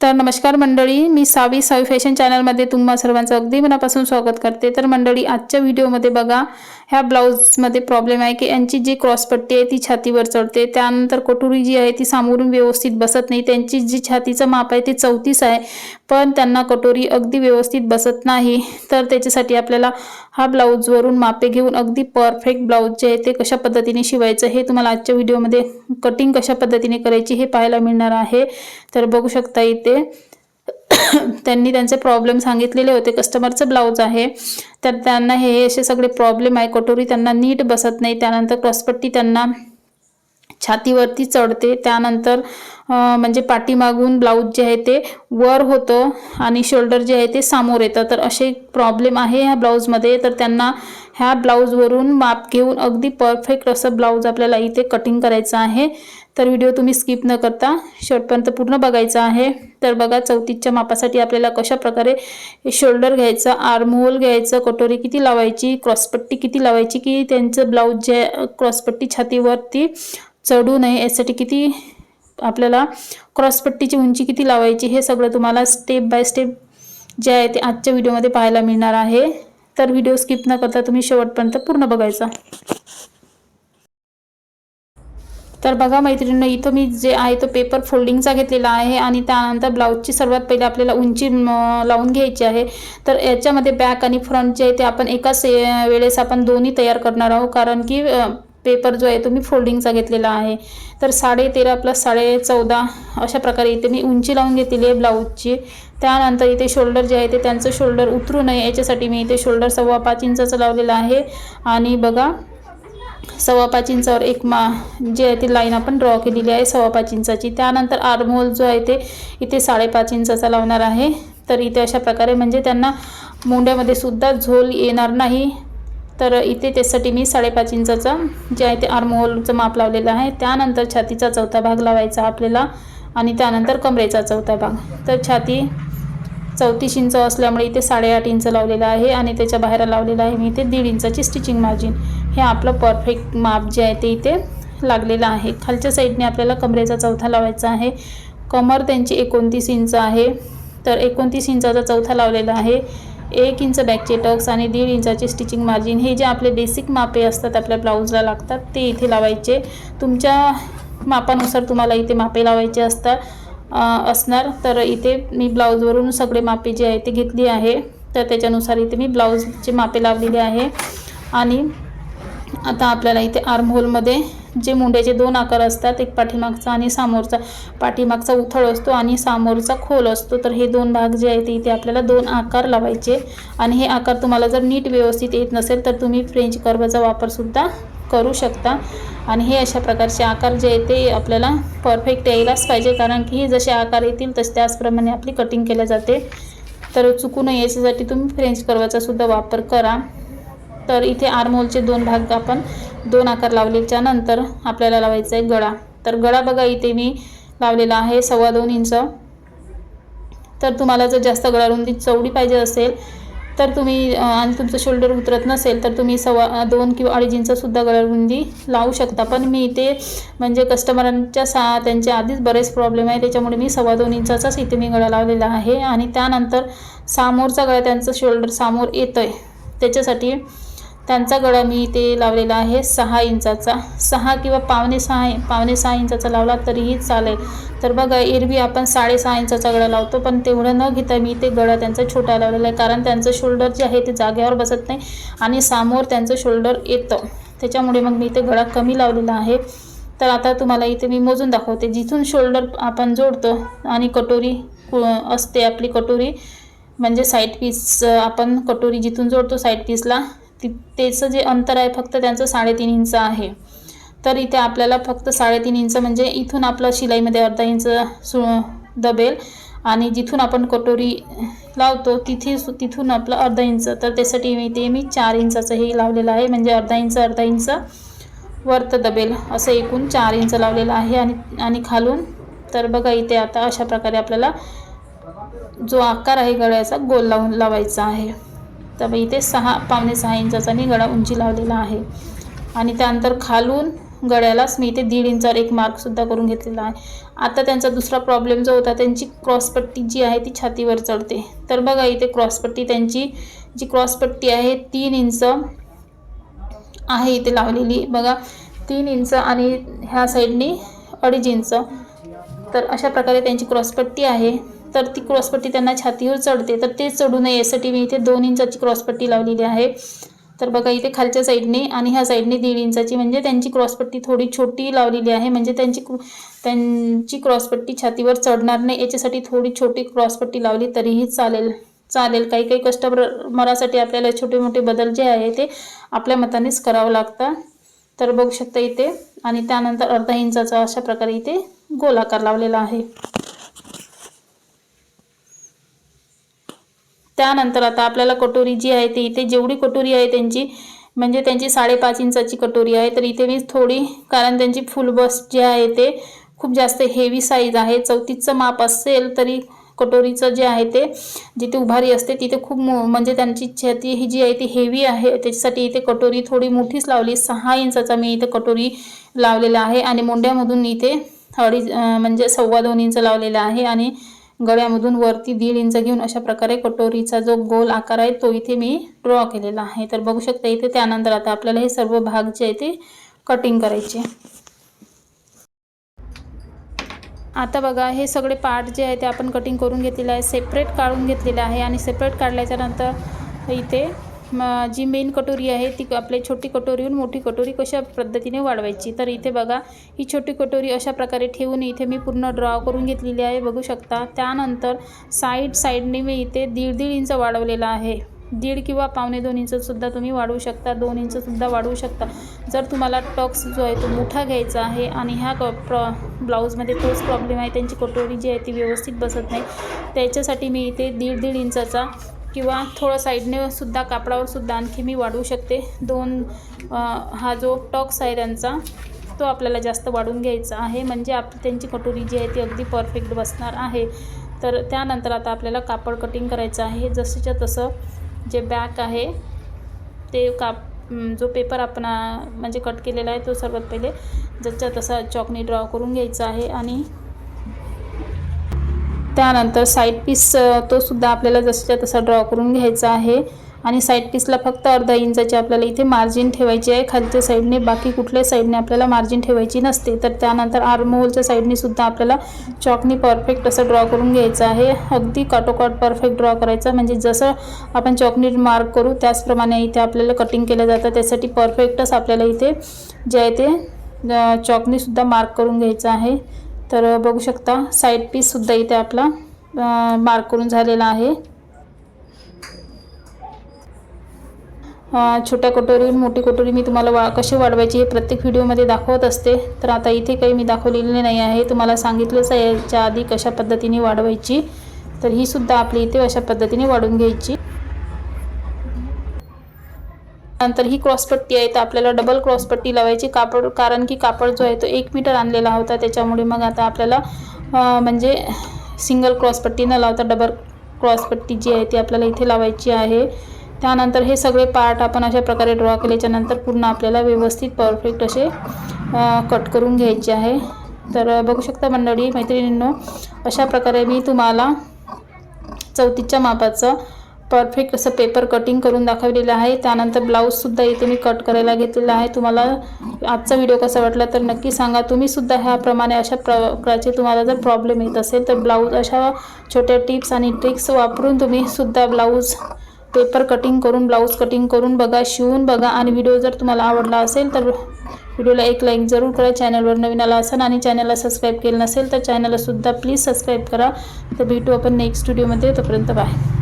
तर नमस्कार मंडळी मी सावी सावी फॅशन चॅनलमध्ये तुम्हा सर्वांचं अगदी मनापासून स्वागत करते. तर मंडळी आजच्या व्हिडिओमध्ये बघा ह्या ब्लाऊजमध्ये प्रॉब्लेम आहे की यांची जी क्रॉसपट्टी आहे ती छातीवर चढते. त्यानंतर कटोरी जी आहे ती सामोरून व्यवस्थित बसत नाही. त्यांची जी छातीचं माप आहे ते चौतीस आहे. पण त्यांना कटोरी अगदी व्यवस्थित बसत नाही. तर त्याच्यासाठी आपल्याला हा ब्लाऊजवरून मापे घेऊन अगदी परफेक्ट ब्लाऊज जे आहे ते कशा पद्धतीने शिवायचं हे तुम्हाला आजच्या व्हिडिओमध्ये कटिंग कशा पद्धतीने करायची हे पाहायला मिळणार आहे. तर बघू शकता इथे त्यांनी त्यांचे प्रॉब्लेम सांगितलेले होते. कस्टमरचं ब्लाऊज आहे. तर त्यांना हे असे सगळे प्रॉब्लेम आहे. कटोरी त्यांना नीट बसत नाही. त्यानंतर क्रॉसपट्टी त्यांना छातीवरती चढते. त्यानंतर म्हणजे पाठीमागून ब्लाऊज जे आहे ते वर होतं आणि शोल्डर जे आहे ते समोर येतं. तर असे प्रॉब्लेम आहे ह्या ब्लाऊजमध्ये तर त्यांना ह्या ब्लाऊजवरून माप घेऊन अगदी परफेक्ट असं ब्लाऊज आपल्याला इथे कटिंग करायचं आहे. तर व्हिडिओ तुम्ही स्किप न करता शेवटपर्यंत पूर्ण बघायचा आहे. तर बघा चौतीसच्या मापासाठी आपल्याला कशा प्रकारे शोल्डर घ्यायचं आर्महोल घ्यायचं कटोरी किती लावायची क्रॉसपट्टी किती लावायची की त्यांचं ब्लाऊज जे क्रॉसपट्टी छातीवरती चढू नये यासाठी किती आपल्याला क्रॉसपट्टीची उंची किती लावायची हे सगळं तुम्हाला स्टेप बाय स्टेप जे आहे ते आजच्या व्हिडिओमध्ये पाहायला मिळणार आहे. तर व्हिडिओ स्किप न करता तुम्ही शेवटपर्यंत पूर्ण बघायचा. तर बघा मैत्रिणींनो इथं मी जे आहे तो पेपर फोल्डिंगचा घेतलेला आहे आणि त्यानंतर ब्लाऊजची सर्वात पहिले आपल्याला उंची लावून घ्यायची आहे. तर याच्यामध्ये बॅक आणि फ्रंट जे आहे ते आपण एकाच वेळेस आपण दोन्ही तयार करणार आहोत. कारण की पेपर जो आहे तो मी फोल्डिंगचा घेतलेला आहे. तर साडे तेरा प्लस साडे चौदा अशा प्रकारे इथे मी उंची लावून घेतलेली आहे ब्लाऊजची. त्यानंतर इथे शोल्डर जे आहे ते त्यांचं शोल्डर उतरू नये याच्यासाठी मी इथे शोल्डर सव्वा पाच इंचाचं लावलेलं आहे. आणि बघा सव्वा पाच इंचावर एक मा जे आहे ती लाईन आपण ड्रॉ केलेली आहे सव्वा पाच इंचाची. त्यानंतर आर्महोल जो आहे ते इथे साडेपाच इंचाचा लावणार आहे. तर इथे अशा प्रकारे म्हणजे त्यांना मुंड्यामध्ये सुद्धा झोल येणार नाही. तर इथे त्यासाठी मी साडेपाच इंचाचा जे आहे ते आर्महोलचं माप लावलेलं आहे. त्यानंतर छातीचा चौथा भाग लावायचा आपल्याला आणि त्यानंतर कमरेचा चौथा भाग. तर छाती चौतीस इंच असल्यामुळे इथे साडेआठ इंच लावलेलं आहे आणि त्याच्या बाहेर लावलेलं आहे मी इथे दीड इंचाची स्टिचिंग मार्जिन हे आपलं परफेक्ट माप जे आहे ते इथे लागलेलं आहे. खालच्या साईडने आपल्याला कमरेचा चौथा लावायचा आहे. कमर त्यांची एकोणतीस इंच आहे. तर एकोणतीस इंचाचा चौथा लावलेला आहे. एक इंच बॅकचे टक्स आणि दीड इंचाचे स्टिचिंग मार्जिन हे जे आपले बेसिक मापे असतात आपल्या ब्लाऊजला लागतात ते इथे लावायचे. तुमच्या मापानुसार तुम्हाला इथे मापे लावायचे असतात असणार. तर इथे मी ब्लाऊजवरून सगळे मापे जे आहे ते घेतली आहे. तर त्याच्यानुसार इथे मी ब्लाऊजचे मापे लावलेले आहे. आणि आता आपल्याला इथे आर्महोलमध्ये जे मुंड्याचे दोन आकार असतात एक पाठीमागचा आणि समोरचा. पाठीमागचा उथळ असतो आणि समोरचा खोल असतो. तर हे दोन भाग जे आहे ते इथे आपल्याला दोन आकार लावायचे आणि हे आकार तुम्हाला जर नीट व्यवस्थित येत नसेल तर तुम्ही फ्रेंच कर्वचा वापरसुद्धा करू शकता. आणि हे अशा प्रकारचे आकार जे आहे ते आपल्याला परफेक्ट यायलाच पाहिजे. कारण की हे जसे आकार येतील तसे त्याचप्रमाणे आपली कटिंग केल्या जाते. तर चुकू नये याच्यासाठी तुम्ही फ्रेंच कर्वाचा सुद्धा वापर करा. तर इथे आर्मोलचे दोन भाग आपण दोन आकार लावलेच्या नंतर आपल्याला लावायचा आहे गळा. तर गळा बघा इथे मी लावलेला आहे सव्वा दोन इंच. तर तुम्हाला जर जास्त गळा रुंदी चवडी पाहिजे असेल तर तुम्ही आणि तुमचं शोल्डर उतरत नसेल तर तुम्ही सव्वा दोन किंवा अडीच इंचसुद्धा गळा रुंदी लावू शकता. पण मी इथे म्हणजे कस्टमरांच्या सा त्यांचे आधीच बरेच प्रॉब्लेम आहे त्याच्यामुळे मी सव्वा दोन इंचाचाच इथे मी गळा लावलेला आहे. आणि त्यानंतर सामोरचा गळा त्यांचं शोल्डर समोर येतं आहे त्याच्यासाठी त्यांचा गळा मी इथे लावलेला आहे. सहा इंचाचा. सहा किंवा पावणे सहा पावणे सहा इंचाचा लावला तरीही चालेल. तर बघा एरवी आपण साडेसहा इंचाचा गळा लावतो पण तेवढं न घेता मी ते गळा त्यांचा छोटा लावलेला आहे कारण त्यांचं शोल्डर जे आहे ते जागेवर बसत नाही आणि समोर त्यांचं शोल्डर येतं. त्याच्यामुळे मग मी इथे गळा कमी लावलेला आहे. तर आता तुम्हाला इथे मी मोजून दाखवते. जिथून शोल्डर आपण जोडतो आणि कटोरी असते आपली कटोरी म्हणजे साईड पीस आपण कटोरी जिथून जोडतो साईड पीसला ती त्याचं जे अंतर आहे फक्त त्यांचं साडेतीन इंच आहे. तर इथे आपल्याला फक्त साडेतीन इंच म्हणजे इथून आपलं शिलाईमध्ये अर्धा इंच सु दबेल. आणि जिथून आपण कटोरी लावतो तिथे सु- तिथून आपलं अर्धा इंच. तर त्यासाठी मी ते मी चार इंचाचं हे लावलेलं आहे. म्हणजे अर्धा इंच अर्धा इंच वरत दबेल. असं एकूण चार इंच लावलेलं आहे. आणि आणि खालून तर बघा इथे आता अशा प्रकारे आपल्याला जो आकार आहे गळ्याचा गोल लावून लावायचा आहे. तर मग इथे सहा पावणे सहा इंचाचा मी गळा उंची लावलेला आहे. आणि त्यानंतर खालून गळ्यालाच मी इथे दीड इंचावर एक मार्कसुद्धा करून घेतलेला आहे. आता त्यांचा दुसरा प्रॉब्लेम जो होता त्यांची क्रॉसपट्टी जी आहे ती छातीवर चढते. तर बघा इथे क्रॉसपट्टी त्यांची जी क्रॉसपट्टी आहे तीन इंच आहे इथे लावलेली. बघा तीन इंच आणि ह्या साईडनी अडीच इंच. तर अशा प्रकारे त्यांची क्रॉसपट्टी आहे. तर ती क्रॉसपट्टी त्यांना छातीवर चढते. तर ते चढू नये यासाठी मी इथे दोन इंचाची क्रॉसपट्टी लावलेली आहे. तर बघा इथे खालच्या साईडने आणि ह्या साईडने दीड इंचाची म्हणजे त्यांची क्रॉसपट्टी थोडी छोटी लावलेली आहे. म्हणजे त्यांची त्यांची क्रॉसपट्टी छातीवर चढणार नाही. याच्यासाठी थोडी छोटी क्रॉसपट्टी लावली तरीही चालेल. चालेल. काही काही कस्टमरासाठी आपल्याला छोटे मोठे बदल जे आहे ते आपल्या मतानेच करावं लागतं. तर बघू शकता इथे. आणि त्यानंतर अर्धा इंचाचा अशा प्रकारे इथे गोलाकार लावलेला आहे. त्यानंतर आता आपल्याला कटोरी जी आहे ती इथे जेवढी कटोरी आहे त्यांची म्हणजे त्यांची साडेपाच इंचाची कटोरी आहे. तर इथे मी थोडी कारण त्यांची फुल बस जे आहे ते खूप जास्त हेवी साईज आहे. चौतीसचं माप असेल तरी कटोरीचं जे आहे ते जिथे उभारी असते तिथे खूप मो म्हणजे त्यांची छाती ही जी आहे ती हेवी आहे. त्याच्यासाठी इथे कटोरी थोडी मोठीच लावली. सहा इंचाचा मी इथे कटोरी लावलेला आहे. आणि मोंड्यामधून इथे अडीच म्हणजे सव्वा दोन इंच लावलेला आहे. आणि गळ्यामधून वरती दीड इंच घेऊन अशा प्रकारे कटोरीचा जो गोल आकार आहे तो इथे मी ड्रॉ केलेला आहे. तर बघू शकता इथे त्यानंतर आता आपल्याला हे सर्व भाग जे आहे ते कटिंग करायचे. आता बघा हे सगळे पार्ट जे आहे ते आपण कटिंग करून घेतलेले आहे. सेपरेट काढून घेतलेले आहे आणि सेपरेट काढल्याच्या नंतर इथे जी मेन कटोरी आहे ती आपली छोटी कटोरीहून मोठी कटोरी कशा पद्धतीने वाढवायची? तर इथे बघा ही छोटी कटोरी अशा प्रकारे ठेवून इथे मी पूर्ण ड्रॉ करून घेतलेली आहे बघू शकता. त्यानंतर साईड साईडने मी इथे दीड दीड इंच वाढवलेला आहे. दीड किंवा पावणे दोन इंचसुद्धा तुम्ही वाढवू शकता दोन इंचसुद्धा वाढवू शकता. जर तुम्हाला टॉक्स जो आहे तो मोठा घ्यायचा आहे आणि ह्या क प्र ब्लाऊजमध्ये तोच प्रॉब्लेम आहे त्यांची कटोरी जी आहे ती व्यवस्थित बसत नाही त्याच्यासाठी मी इथे दीड दीड इंचाचा किंवा थोडं साईडने सुद्धा कापडावर सुद्धा आणखी मी वाढवू शकते. दोन हा जो टॉक्स आहे त्यांचा तो आपल्याला जास्त वाढून घ्यायचा आहे. म्हणजे आप त्यांची कटोरी जी आहे ती अगदी परफेक्ट बसणार आहे. तर त्यानंतर आता आपल्याला कापड कटिंग करायचं आहे. जसंच्या तसं जे बॅक आहे ते काप जो पेपर आपण म्हणजे कट केलेला आहे तो सर्वात पहिले जसच्या तसा चॉकनी ड्रॉ करून घ्यायचा आहे. आणि त्यानंतर साईड पीस तो सुद्धा आपल्याला जसच्या तसा ड्रॉ करून घ्यायचा आहे. आणि साईड पीसला फक्त अर्धा इंचाची आपल्याला इथे मार्जिन ठेवायची आहे. खालच्या साईडने बाकी कुठल्या साईडने आपल्याला मार्जिन ठेवायची नसते. तर त्यानंतर आर्महोलच्या साईडने सुद्धा आपल्याला चॉकनी परफेक्ट असं ड्रॉ करून घ्यायचं आहे. अगदी काटोकाट परफेक्ट ड्रॉ करायचं. म्हणजे जसं आपण चॉकनी मार्क करू त्याचप्रमाणे इथे आपल्याला कटिंग केलं जातं. त्यासाठी परफेक्टच आपल्याला इथे जे आहे ते चॉकनीसुद्धा मार्क करून घ्यायचं आहे. तर बघू शकता साईड पीससुद्धा इथे आपला मार्क करून झालेला आहे. छोट्या कटोरी मोठी कटोरी मी तुम्हाला वा कशी वाढवायची हे प्रत्येक व्हिडिओमध्ये दाखवत असते. तर आता इथे काही मी दाखवलेले नाही आहे. तुम्हाला सांगितलंच आहे याच्या आधी कशा पद्धतीने वाढवायची. तर ही सुद्धा आपली इथे अशा पद्धतीने वाढून घ्यायची. नंतर ही क्रॉसपट्टी आहे तर आपल्याला डबल क्रॉसपट्टी लावायची. कापड कारण की कापड जो आहे तो एक मीटर आणलेला होता त्याच्यामुळे मग आता आपल्याला म्हणजे सिंगल क्रॉसपट्टी न लावता डबल क्रॉसपट्टी जी आहे ती आपल्याला इथे लावायची आहे. त्यानंतर हे सगळे पार्ट आपण अशा प्रकारे ड्रॉ केल्याच्यानंतर पूर्ण आपल्याला व्यवस्थित परफेक्ट असे कट करून घ्यायचे आहे. तर बघू शकता मंडळी मैत्रिणींनो अशा प्रकारे मी तुम्हाला चौतीच्या मापाचं परफेक्ट असं पेपर कटिंग करून दाखवलेलं आहे. त्यानंतर ब्लाऊजसुद्धा इथे मी कट करायला घेतलेला आहे. तुम्हाला आजचा व्हिडिओ कसा वाटला तर नक्की सांगा. तुम्हीसुद्धा ह्याप्रमाणे अशा प्रकारचे तुम्हाला जर प्रॉब्लेम येत असेल तर ब्लाऊज अशा छोट्या टिप्स आणि ट्रिक्स वापरून तुम्ही सुद्धा ब्लाऊज पेपर कटिंग करून ब्लाऊज कटिंग करून बघा शिवून बघा. आणि व्हिडिओ जर तुम्हाला आवडला असेल तर व्हिडिओला एक लाईक जरूर करा. चॅनलवर नवीन आला असाल आणि चॅनलला सबस्क्राईब केलं नसेल तर चॅनलला सुद्धा प्लीज सबस्क्राईब करा. तर भेटू आपण नेक्स्ट व्हिडिओमध्ये तोपर्यंत बाय